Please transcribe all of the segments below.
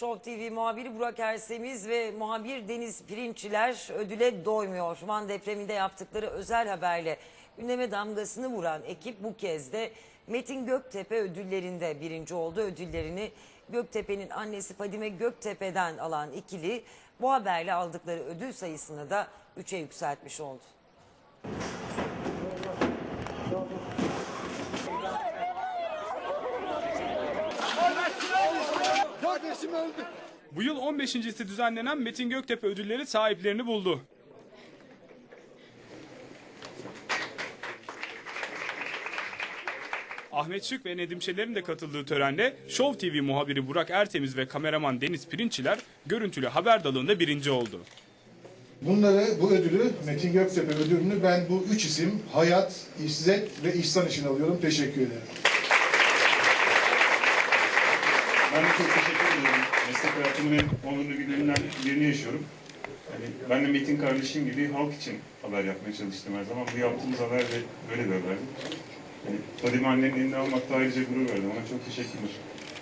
Show TV muhabiri Burak Ersemiz ve muhabir Deniz Pirinççiler ödüle doymuyor. Van depreminde yaptıkları özel haberle gündeme damgasını vuran ekip bu kez de Metin Göktepe ödüllerinde birinci oldu. Ödüllerini Göktepe'nin annesi Fadime Göktepe'den alan ikili bu haberle aldıkları ödül sayısını da 3'e yükseltmiş oldu. Kardeşim öldü. Bu yıl 15.si düzenlenen Metin Göktepe ödülleri sahiplerini buldu. Ahmet Şık ve Nedim Şener'in de katıldığı törende Show TV muhabiri Burak Ertemiz ve kameraman Deniz Pirinççiler görüntülü haber dalında birinci oldu. Bunları, bu ödülü, Metin Göktepe ödülünü ben bu üç isim Hayat, İzzet ve İhsan için alıyorum. Teşekkür ederim. Ben de çok teşekkür ediyorum. Meslek hayatımın en onurlu günlerinden birini yaşıyorum. Yani ben de Metin kardeşim gibi halk için haber yapmaya çalıştım her zaman. Bu yaptığımız haber de böyle bir haberdi. Yani Fadime annenin elini almakta ayrıca gurur verdim. Ona çok teşekkürler.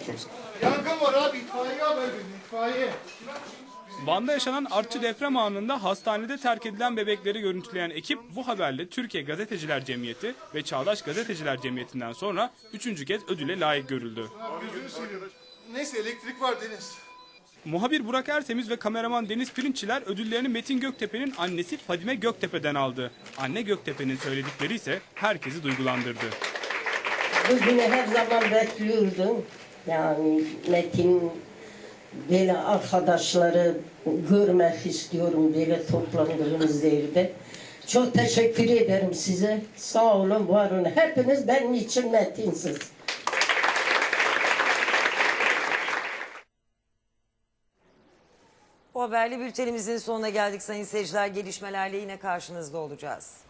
Çok sağ Yangın var abi, itfaiye haber verin, itfaiye. Van'da yaşanan artçı deprem anında hastanede terk edilen bebekleri görüntüleyen ekip bu haberle Türkiye Gazeteciler Cemiyeti ve Çağdaş Gazeteciler Cemiyeti'nden sonra üçüncü kez ödüle layık görüldü. Neyse elektrik var Deniz. Muhabir Burak Ersemiz ve kameraman Deniz Pirinççiler ödüllerini Metin Göktepe'nin annesi Fadime Göktepe'den aldı. Anne Göktepe'nin söyledikleri ise herkesi duygulandırdı. Bugünü her zaman bekliyordum. Yani Metin böyle arkadaşları görmek istiyorum böyle toplandığımız yerde. Çok teşekkür ederim size. Sağ olun, var olun. Hepiniz benim için Metinsiz. Bu haberli bültenimizin sonuna geldik sayın seyirciler. Gelişmelerle yine karşınızda olacağız.